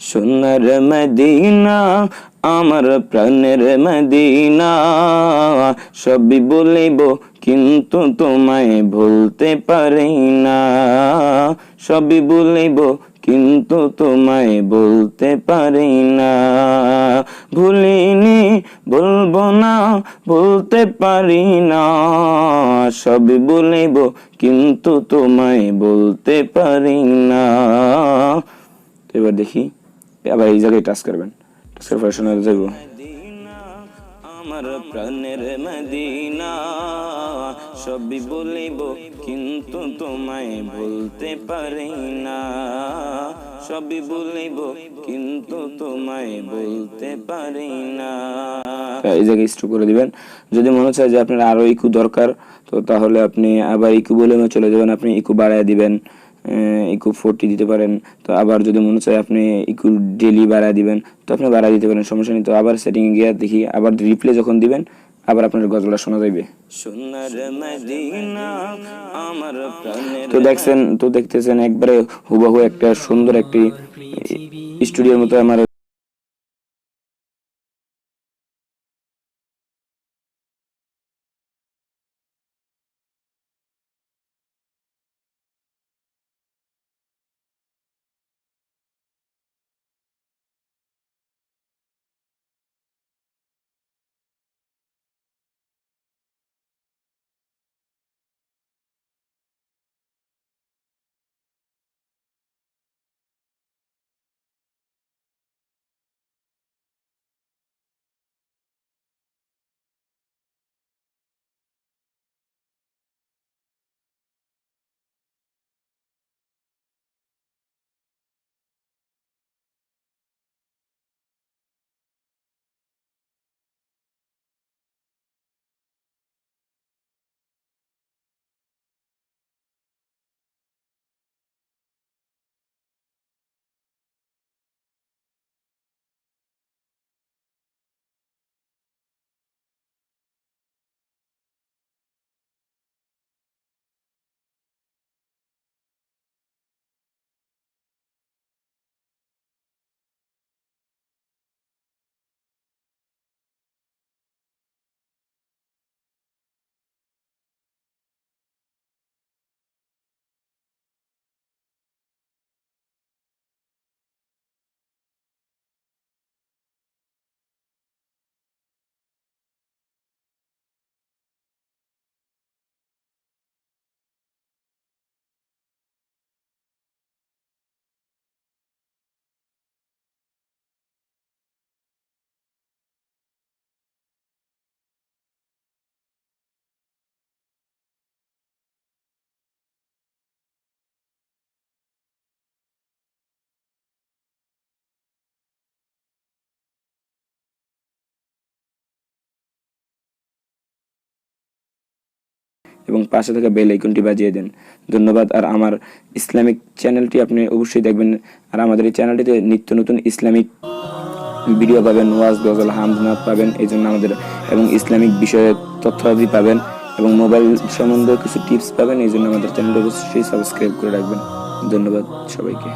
সোনার মদিনা, আমার প্রাণের মদিনা। সবই বলিব, কিন্তু তোমায় ভুলতে পারি না। সবই বলিব, কিন্তু তোমায় বলতে পারি না। ভুলিনি বলব না বলতে পারি না। সবই বলিব, কিন্তু তোমায় বলতে পারি না। এবার দেখি। আবার এই জায়গায় টাচ করবেন। টাচ করে পরে শোনা যাব আমার প্রাণের মদিনা সবই বলিব কিন্তু তোমায় বলতে পারি না। সবই বলিব কিন্তু তোমায় বলতে পারি না। এই জায়গায় স্ট্রোক করে দিবেন। যদি মনে চায় যে আপনার আরও ইকু দরকার তো তাহলে আপনি আবার ইকু বলে চলে যাবেন আপনি ইকু বাড়ায় দিবেন। ইকু ফোরটি দিতে পারেন তো আবার যদি মনে চায় আপনি ইকু ডেলি বাড়ায় দিবেন তো আপনি বাড়ায় দিতে পারেন সমস্যা নেই তো আবার সেটিং এ গিয়ে দেখি আবার রিপ্লে যখন দিবেন আবার আপনার গজলটা শোনা সোনার তো দেখছেন তো দেখতেছেন একবারে হুবহু একটা সুন্দর একটি স্টুডিওর মতো আমার এবং পাশে থাকা বেল আইকনটি বাজিয়ে দেন। ধন্যবাদ। আর আমার ইসলামিক চ্যানেলটি আপনি অবশ্যই দেখবেন। আর আমাদের এই চ্যানেলটিতে নিত্য নতুন ইসলামিক ভিডিও পাবেন, ওয়াজ, গজল হামদনাথ পাবেন, এই জন্য আমাদের এবং ইসলামিক বিষয়ে তথ্যাদি পাবেন এবং মোবাইল সম্বন্ধে কিছু টিপস পাবেন, এই জন্য আমাদের চ্যানেলটি অবশ্যই সাবস্ক্রাইব করে রাখবেন। ধন্যবাদ সবাইকে।